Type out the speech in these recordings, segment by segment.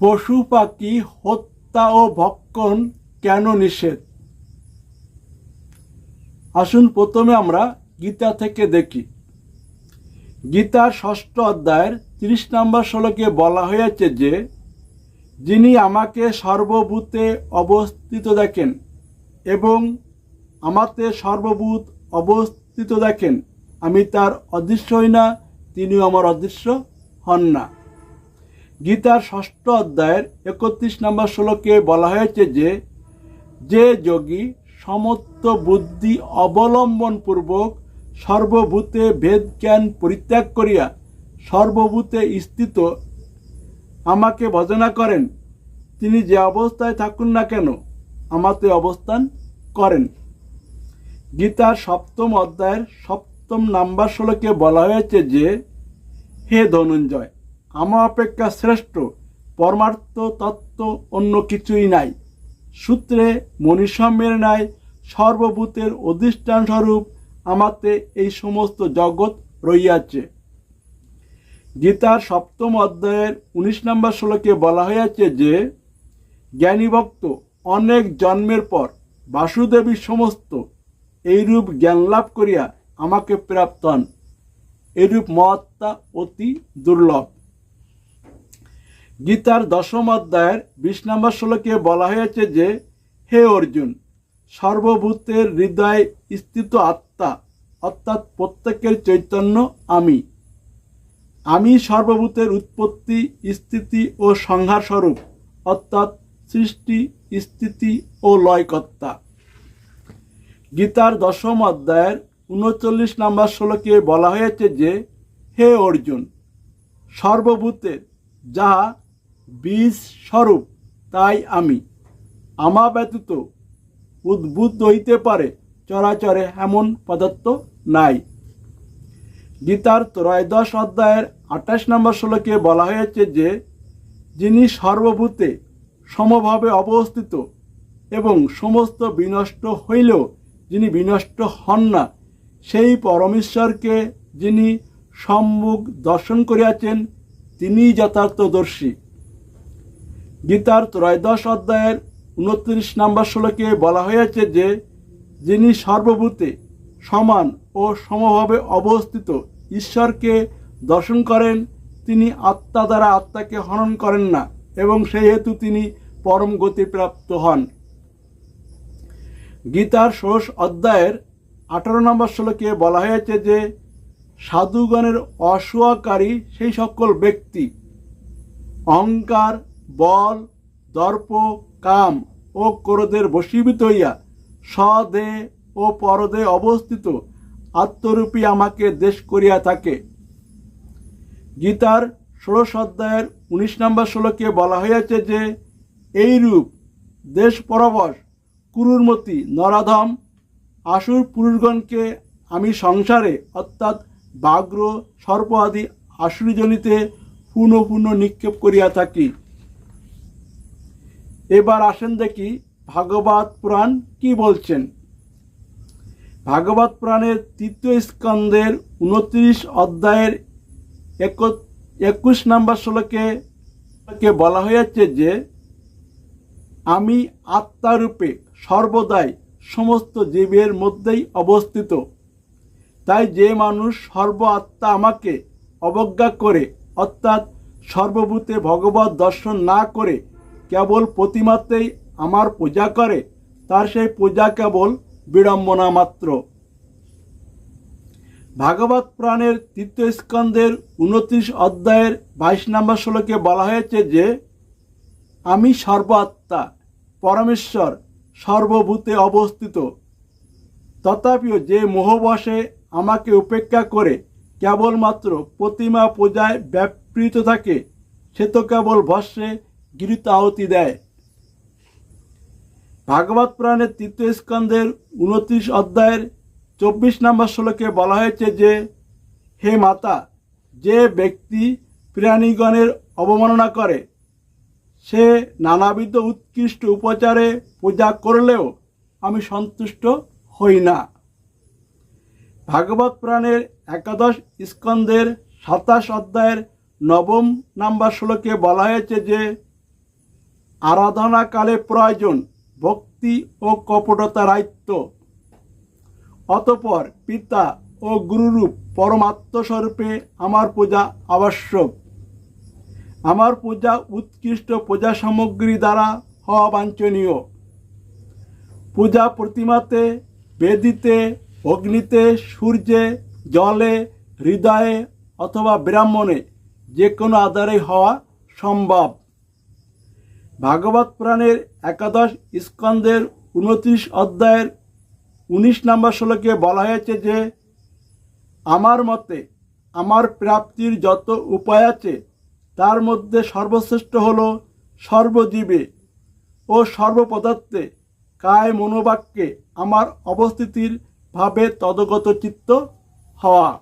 পশু পাখি হত্যা ও ভক্ষণ কেন নিষেধ? আসুন প্রথমে আমরা গীতা থেকে দেখি। গীতার ষষ্ঠ অধ্যায়ের তিরিশ নম্বর শ্লোকে বলা হয়েছে যে, যিনি আমাকে সর্বভূতে অবস্থিত দেখেন এবং আমাতে সর্বভূত অবস্থিত দেখেন, আমি তার অদৃশ্য হই না, তিনিও আমার অদৃশ্য হন না। গীতার ষষ্ঠ অধ্যায়ের একত্রিশ নম্বর শ্লোকে বলা হয়েছে যে যে যোগী সমত্ব বুদ্ধি অবলম্বন পূর্বক সর্বভূতে ভেদ জ্ঞান পরিত্যাগ করিয়া সর্বভূতে স্থিত আমাকে ভজনা করেন, তিনি যে অবস্থায় থাকুন না কেন, আমাতে অবস্থান করেন। গীতার সপ্তম অধ্যায়ের সপ্তম নাম্বার শ্লোকে বলা হয়েছে যে, হে ধনঞ্জয় আমার অপেক্ষা শ্রেষ্ঠ, পরমার্থ, তত্ত্ব, অন্য কিছুই নাই। সূত্রে মনীষম্যের ন্যায় সর্বভূতের অধিষ্ঠান স্বরূপ আমাতে এই সমস্ত জগৎ রইয়াছে গীতার সপ্তম অধ্যায়ের উনিশ নম্বর শ্লোকে বলা হয়েছে যে জ্ঞানী ভক্ত অনেক জন্মের পর বাসুদেবী সমস্ত এইরূপ জ্ঞান লাভ করিয়া আমাকে প্রাপ্ত হন। এরূপ মহাত্মা অতি দুর্লভ। গীতার দশম অধ্যায়ের বিশ নম্বর শ্লোকে বলা হয়েছে যে, হে অর্জুন, সর্বভূতের হৃদয় স্থিত আত্মা, অর্থাৎ প্রত্যেকের চৈতন্য আমি। আমি সর্বভূতের উৎপত্তি, স্থিতি ও সংহার স্বরূপ অর্থাৎ সৃষ্টি, স্থিতি ও লয়কর্তা। গীতার দশম অধ্যায়ের উনচল্লিশ নম্বর শ্লোকে বলা হয়েছে যে, হে অর্জুন, সর্বভূতের, যাহা বীজ স্বরূপ, তাই আমি। আমা ব্যতীত উদ্বুদ্ধ হইতে পারে চরাচরে এমন পদার্থ নাই। গীতার ত্রয়োদশ অধ্যায়ের আঠাশ নম্বর শ্লোকে বলা হয়েছে যে, যিনি সর্বভূতে সমভাবে অবস্থিত এবং সমস্ত বিনষ্ট হইলেও যিনি বিনষ্ট হন না, সেই পরমেশ্বরকে যিনি সম্মুখ দর্শন করিয়াছেন, তিনিই যথার্থদর্শী। গীতার ত্রয়োদশ অধ্যায়ের উনত্রিশ নম্বর শ্লোকে বলা হয়েছে যে, যিনি সর্বভূতে সমান ও সমভাবে অবস্থিত ঈশ্বরকে দর্শন করেন, তিনি আত্মা দ্বারা আত্মাকে হনন করেন না এবং সেই হেতু তিনি পরম গতিপ্রাপ্ত হন। গীতার ষোড়শ অধ্যায়ের আঠারো নম্বর শ্লোকে বলা হয়েছে যে, সাধুগণের অসুয়াকারী সেই সকল ব্যক্তি, অহংকার বল, দর্প, কাম ও ক্রোধের বশীভূত হইয়া স্বদে ও পরদে অবস্থিত আত্মরূপী আমাকে দেশ করিয়া থাকে। গীতার ষোড়শ অধ্যায়ের উনিশ নম্বর শ্লোকে বলা হয়েছে যে এই রূপ দেশ পরবশ কুরুরমতি নরাধম আসুর পুরুষগণকে আমি সংসারে অর্থাৎ বাগ্র সর্প আদি আসুরিজনিতে পুনঃ পুনঃ নিক্ষেপ করিয়া থাকি। এবার আসেন দেখি ভাগবত পুরাণ কি বলছেন। ভাগবত পুরাণের তৃতীয় স্কন্দের উনত্রিশ অধ্যায়ের এক- একুশ নম্বর শ্লোকে বলা হয়েছে যে, আমি আত্মারূপে সর্বদাই সমস্ত জীবের মধ্যেই অবস্থিত। তাই যে মানুষ সর্ব আত্মা আমাকে অবজ্ঞা করে, অর্থাৎ সর্বভূতে ভগবত দর্শন না করে কেবল প্রতিমাতেই আমার পূজা করে, তার সেই পূজা কেবল বিড়ম্বনা মাত্র। ভাগবত পুরাণের তৃতীয় স্কন্দের উনত্রিশ অধ্যায়ের বাইশ নম্বর শ্লোকে বলা হয়েছে যে, আমি সর্বাত্মা, পরমেশ্বর, সর্বভূতে অবস্থিত। তথাপিও যে মোহবশে আমাকে উপেক্ষা করে কেবলমাত্র প্রতিমা পূজায় ব্যাপৃত থাকে, সে তো কেবল ভস্যে গৃহীত আহতি দেয়। ভাগবত পুরাণের তৃতীয় স্কন্ধের উনত্রিশ অধ্যায়ের চব্বিশ নম্বর শ্লোকে বলা হয়েছে যে, হে মাতা, যে ব্যক্তি প্রাণীগণের অবমাননা করে, সে নানাবিধ উৎকৃষ্ট উপচারে পূজা করলেও আমি সন্তুষ্ট হই না। ভাগবত পুরাণের একাদশ স্কন্ধের সাতাশ অধ্যায়ের নবম নাম্বার শ্লোকে বলা হয়েছে যে আরাধনাকালে প্রয়োজন, ভক্তি ও কপটতা রাহিত্য অতপর পিতা ও গুরুরূপ পরমাত্মস্বরূপে আমার পূজা আবশ্যক। আমার পূজা উৎকৃষ্ট পূজা সামগ্রী দ্বারা হওয়া বাঞ্ছনীয় পূজা প্রতিমাতে, বেদিতে, অগ্নিতে, সূর্যে, জলে, হৃদয়ে অথবা ব্রাহ্মণে যে কোনো আধারে হওয়া সম্ভব। ভাগবত পুরাণের একাদশ স্কন্দের উনত্রিশ অধ্যায়ের উনিশ নম্বর শ্লোকে বলা হয়েছে যে, আমার মতে আমার প্রাপ্তির যত উপায় আছে, তার মধ্যে সর্বশ্রেষ্ঠ হল সর্বজীবে ও সর্বপদার্থে কায় মনোবাক্যে আমার অবস্থিতির ভাবে তদগত চিত্ত হওয়া।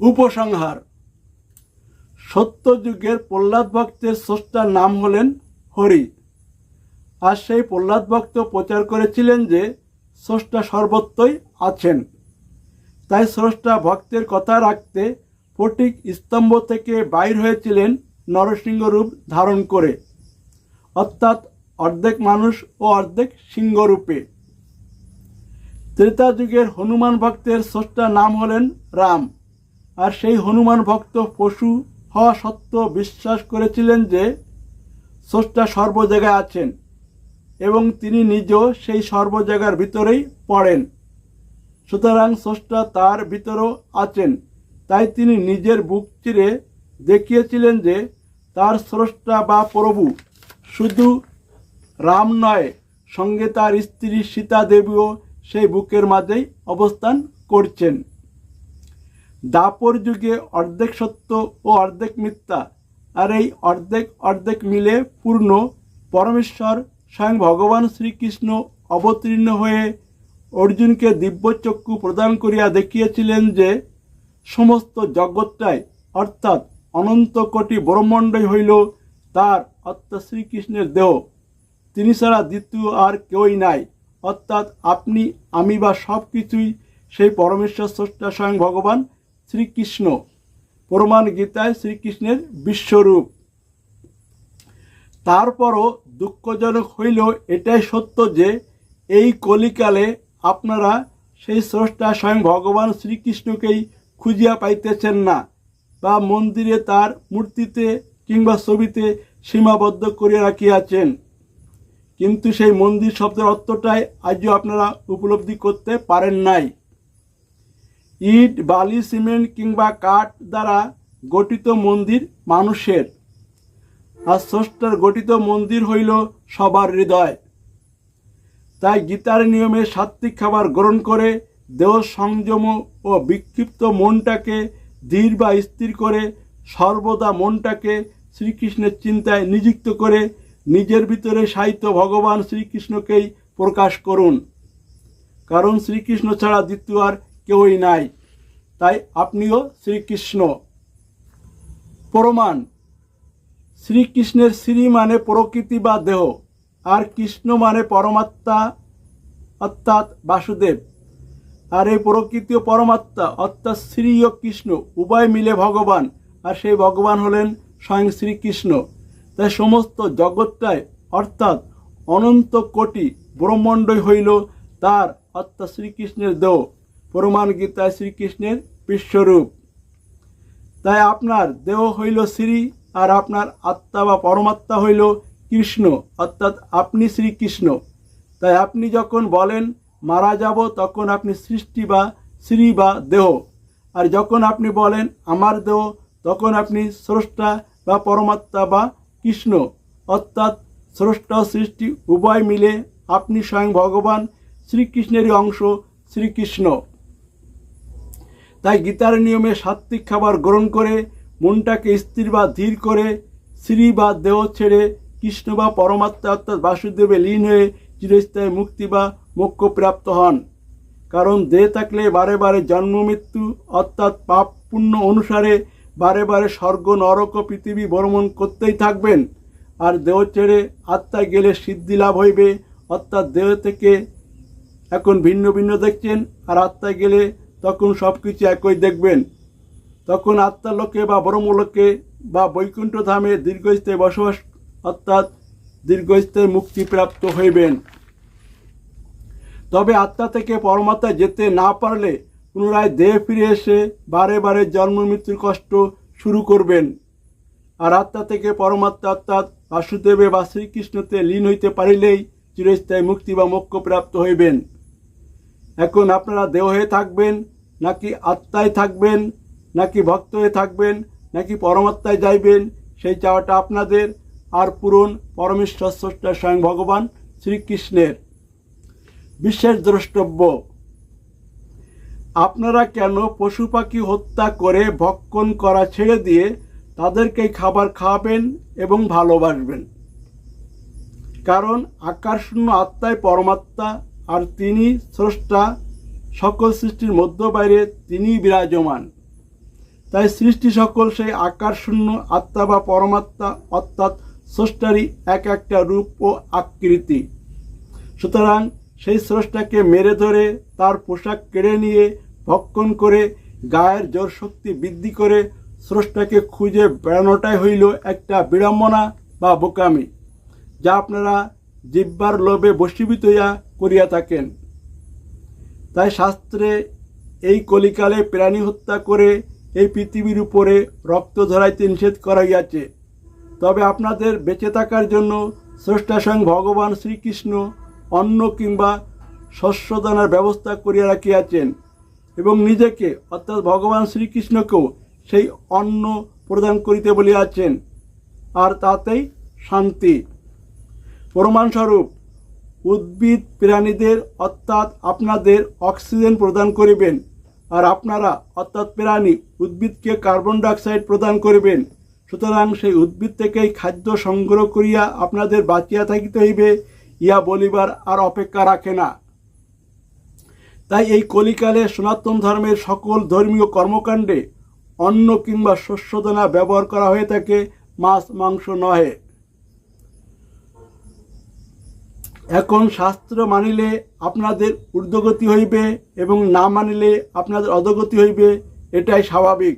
উপসংহার সত্যযুগের প্রহ্লাদ ভক্তের স্রষ্টার নাম হলেন হরি। আর সেই প্রহ্লাদ ভক্ত প্রচার করেছিলেন যে, স্রষ্টা সর্বত্রই আছেন। তাই স্রষ্টা ভক্তের কথা রাখতে ফটিক স্তম্ভ থেকে বাইর হয়েছিলেন নরসিংহ রূপ ধারণ করে। অর্থাৎ অর্ধেক মানুষ ও অর্ধেক সিংহরূপে ত্রেতা যুগের হনুমান ভক্তের স্রষ্টার নাম হলেন রাম। আর সেই হনুমান ভক্ত পশু হওয়া সত্ত্বেও বিশ্বাস করেছিলেন যে স্রষ্টা সর্ব জায়গায় আছেন এবং তিনি নিজেও সেই সর্ব জায়গার ভিতরেই পড়েন। সুতরাং স্রষ্টা তার ভিতরেও আছেন। তাই তিনি নিজের বুক চিরে দেখিয়েছিলেন যে তার স্রষ্টা বা প্রভু শুধু রাম নয়, সঙ্গে তার স্ত্রী সীতা দেবীও সেই বুকের মাঝেই অবস্থান করছেন। দাপর যুগে অর্ধেক সত্য ও অর্ধেক মিথ্যা, আর এই অর্ধেক অর্ধেক মিলে পূর্ণ পরমেশ্বর স্বয়ং ভগবান শ্রীকৃষ্ণ অবতীর্ণ হয়ে অর্জুনকে দিব্যচক্ষু প্রদান করিয়া দেখিয়েছিলেন যে সমস্ত জগৎটাই অর্থাৎ অনন্ত কোটি ব্রহ্মাণ্ডই হইল তার অর্থাৎ শ্রীকৃষ্ণের দেহ। তিনি ছাড়া দ্বিতীয় আর কেউই নাই, অর্থাৎ আপনি, আমি বা সব কিছুই সেই পরমেশ্বর স্রষ্টা স্বয়ং ভগবান শ্রীকৃষ্ণ, প্রমাণ গীতায় শ্রীকৃষ্ণের বিশ্বরূপ। তারপরও দুঃখজনক হইল এটাই সত্য যে এই কলিকালে আপনারা সেই স্রষ্টা স্বয়ং ভগবান শ্রীকৃষ্ণকেই খুঁজিয়া পাইতেছেন না বা মন্দিরে তার মূর্তিতে কিংবা ছবিতে সীমাবদ্ধ করিয়া রাখিয়াছেন। কিন্তু সেই মন্দির শব্দের অর্থটাই আজও আপনারা উপলব্ধি করতে পারেন নাই। ইট, বালি, সিমেন্ট কিংবা কাঠ দ্বারা গঠিত মন্দির মানুষের। আর স্রষ্টার গঠিত মন্দির হইল সবার হৃদয়। তাই গীতার নিয়মে সাত্বিক খাবার গ্রহণ করে দেহ সংযম ও বিক্ষিপ্ত মনটাকে ধীর বা স্থির করে সর্বদা মনটাকে শ্রীকৃষ্ণের চিন্তায় নিযুক্ত করে নিজের ভিতরে সাহিত্য ভগবান শ্রীকৃষ্ণকেই প্রকাশ করুন। কারণ শ্রীকৃষ্ণ ছাড়া দ্বিতীয় আর কেউই নাই। তাই আপনিও শ্রীকৃষ্ণ। প্রমাণ। শ্রীকৃষ্ণের শ্রী মানে প্রকৃতি বা দেহ, আর কৃষ্ণ মানে পরমাত্মা, অর্থাৎ বাসুদেব। আর এই প্রকৃতি ও পরমাত্মা, অর্থাৎ শ্রী ও কৃষ্ণ, উভয় মিলে ভগবান, আর সেই ভগবান হলেন স্বয়ং শ্রীকৃষ্ণ। তাই সমস্ত জগৎটায় অর্থাৎ অনন্ত কোটি ব্রহ্মাণ্ডই হইল তার, অর্থাৎ শ্রীকৃষ্ণের দেহ। প্রমাণ গীতায় শ্রীকৃষ্ণের বিশ্বরূপ। তাই আপনার দেহ হইল শ্রী আর আপনার আত্মা বা পরমাত্মা হইল কৃষ্ণ, অর্থাৎ আপনি শ্রীকৃষ্ণ। তাই আপনি যখন বলেন, মারা যাব তখন আপনি সৃষ্টি বা শ্রী বা দেহ। আর যখন আপনি বলেন, আমার দেহ তখন আপনি স্রষ্টা বা পরমাত্মা বা কৃষ্ণ। অর্থাৎ স্রষ্টা সৃষ্টি উভয় মিলে আপনি স্বয়ং ভগবান শ্রীকৃষ্ণেরই অংশ, শ্রীকৃষ্ণ। তাই গীতার নিয়মে সাত্বিক খাবার গ্রহণ করে, মনটাকে স্থির বা ধীর করে, শ্রী বা দেহ ছেড়ে, কৃষ্ণ বা পরমাত্মা অর্থাৎ বাসুদেবে লীন হয়ে চিরস্থায়ী মুক্তি বা মোক্ষ প্রাপ্ত হন। কারণ দেহ থাকলে বারে বারে জন্ম, মৃত্যু অর্থাৎ পাপ পুণ্য অনুসারে বারে বারে স্বর্গ, নরক পৃথিবী ভ্রমণ করতেই থাকবেন। আর দেহ ছেড়ে আত্মায় গেলে সিদ্ধি লাভ হইবে। অর্থাৎ দেহ থেকে এখন ভিন্ন ভিন্ন দেখছেন, আর আত্মায় গেলে তখন সব কিছু একই দেখবেন। তখন আত্মালোকে বা ব্রহ্মলোকে বা বৈকুণ্ঠ ধামে দীর্ঘস্থায়ী বসবাস অর্থাৎ দীর্ঘস্থায়ী মুক্তিপ্রাপ্ত হইবেন। তবে আত্মা থেকে পরমাত্মা যেতে না পারলে পুনরায় দেহ ফিরে এসে বারে বারে জন্ম, মৃত্যুর কষ্ট শুরু করবেন। আর আত্মা থেকে পরমাত্মা অর্থাৎ বাসুদেবে বা শ্রীকৃষ্ণতে লীন হইতে পারিলেই চিরস্থায়ী মুক্তি বা মোক্ষ প্রাপ্ত হইবেন। এখন আপনারা দেহ হয়ে থাকবেন, নাকি আত্মায় থাকবেন, নাকি ভক্ত হয়ে থাকবেন, নাকি পরমাত্মায় যাইবেন, সেই চাওয়াটা আপনাদের আর পূরণ পরমেশ্বর স্রষ্টা স্বয়ং ভগবান শ্রীকৃষ্ণের। বিশেষ দ্রষ্টব্য, আপনারা কেন পশু পাখি হত্যা করে ভক্ষণ করা ছেড়ে দিয়ে তাদেরকে খাবার খাওয়াবেন এবং ভালোবাসবেন? কারণ আকারশূন্য আত্মায় পরমাত্মা আর তিনি স্রষ্টা সকল সৃষ্টির মধ্য বাইরে তিনি বিরাজমান। তাই সৃষ্টি সকল সেই আকারশূন্য আত্মা বা পরমাত্মা অর্থাৎ স্রষ্টারই এক একটা রূপ ও আকৃতি। সুতরাং সেই স্রষ্টাকে মেরে ধরে তার পোশাক কেড়ে নিয়ে ভক্ষণ করে, গায়ের জোর শক্তি বৃদ্ধি করে স্রষ্টাকে খুঁজে বেড়ানোটাই হইল একটা বিড়ম্বনা বা বোকামি, যা আপনারা জিব্বার লোভে বশীভূত হইয়া করিয়া থাকেন। তাই শাস্ত্রে এই কলিকালে প্রাণী হত্যা করে এই পৃথিবীর উপরে রক্ত ধরাইতে নিষেধ করা হইয়াছে তবে আপনাদের বেঁচে থাকার জন্য স্রষ্টা স্বয়ং ভগবান শ্রীকৃষ্ণ অন্ন কিংবা শস্যদানার ব্যবস্থা করিয়া রাখিয়াছেন এবং নিজেকে, অর্থাৎ ভগবান শ্রীকৃষ্ণকেও সেই অন্ন প্রদান করিতে বলিয়াছেন। আর তাতেই শান্তি। প্রমাণস্বরূপ উদ্ভিদ প্রাণীদের, অর্থাৎ আপনাদের অক্সিজেন প্রদান করিবেন। আর আপনারা, অর্থাৎ প্রাণী, উদ্ভিদকে কার্বন ডাইঅক্সাইড প্রদান করিবেন। সুতরাং সেই উদ্ভিদ থেকেই খাদ্য সংগ্রহ করিয়া আপনাদের বাঁচিয়া থাকিতে হইবে ইয়া বলিবার আর অপেক্ষা রাখে না। তাই এই কলিকালে সনাতন ধর্মের সকল ধর্মীয় কর্মকাণ্ডে অন্ন কিংবা শস্যদানা ব্যবহার করা হয়ে থাকে, মাছ, মাংস নহে। এখন শাস্ত্র মানিলে আপনাদের ঊর্ধ্বগতি হইবে এবং না মানিলে আপনাদের অধগতি হইবে, এটাই স্বাভাবিক।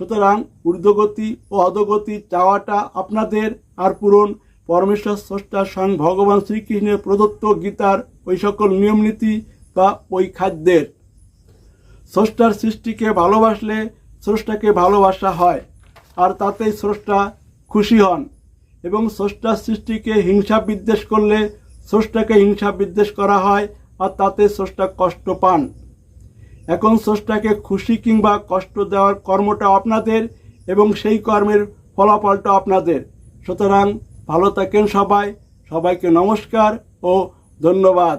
সুতরাং ঊর্ধ্বগতি ও অধগতি চাওয়াটা আপনাদের আর পূরণ পরমেশ্বর স্রষ্টা স্বয়ং ভগবান শ্রীকৃষ্ণের প্রদত্ত গীতার ওই সকল নিয়মনীতি বা ওই খাদ্যের। স্রষ্টার সৃষ্টিকে ভালোবাসলে স্রষ্টাকে ভালোবাসা হয়, আর তাতেই স্রষ্টা খুশি হন এবং স্রষ্টার সৃষ্টিকে হিংসা বিদ্বেষ করলে স্রষ্টাকে হিংসা বিদ্বেষ করা হয় আর তাতে স্রষ্টা কষ্ট পান। এখন স্রষ্টাকে খুশি কিংবা কষ্ট দেওয়ার কর্মটা আপনাদের এবং সেই কর্মের ফলাফলটা আপনাদের। সুতরাং ভালো থাকেন সবাই, সবাইকে নমস্কার ও ধন্যবাদ।